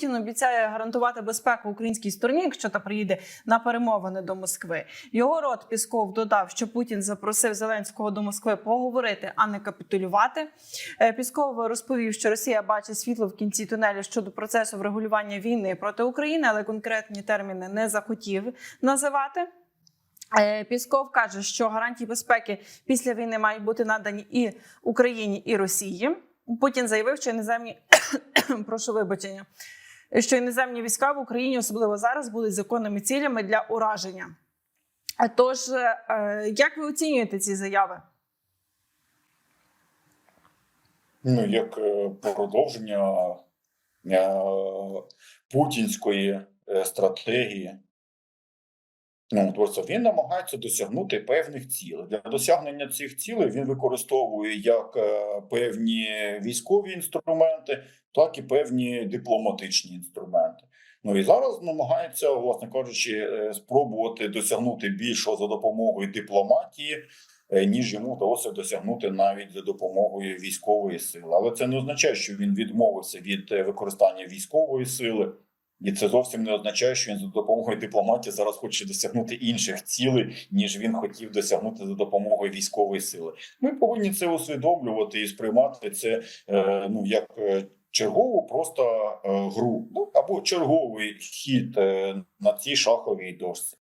Путін обіцяє гарантувати безпеку українській стороні, якщо та приїде на перемовини до Москви. Його рот Пісков додав, що Путін запросив Зеленського до Москви поговорити, а не капітулювати. Е, Пісков розповів, що Росія бачить світло в кінці тунелю щодо процесу врегулювання війни проти України, але конкретні терміни не захотів називати. Е, Пісков каже, що гарантії безпеки після війни мають бути надані і Україні, і Росії. Путін заявив, що іноземні прошу вибачення, що іноземні війська в Україні, особливо зараз, будуть законними цілями для ураження. Тож, е, як ви оцінюєте ці заяви? Ну, як е, продовження е, путінської е, стратегії. Ну, тобто він намагається досягнути певних цілей. Для досягнення цих цілей він використовує як е, певні військові інструменти, так і певні дипломатичні інструменти. Ну і зараз намагається, власне кажучи, е, спробувати досягнути більшого за допомогою дипломатії, е, ніж йому вдалося досягнути навіть за допомогою військової сили. Але це не означає, що він відмовився від використання військової сили. І це зовсім не означає, що він за допомогою дипломатії зараз хоче досягнути інших цілей, ніж він хотів досягнути за допомогою військової сили. Ми повинні це усвідомлювати і сприймати це е, ну як е, чергову просто е, гру, ну або черговий хід на цій шаховій дошці.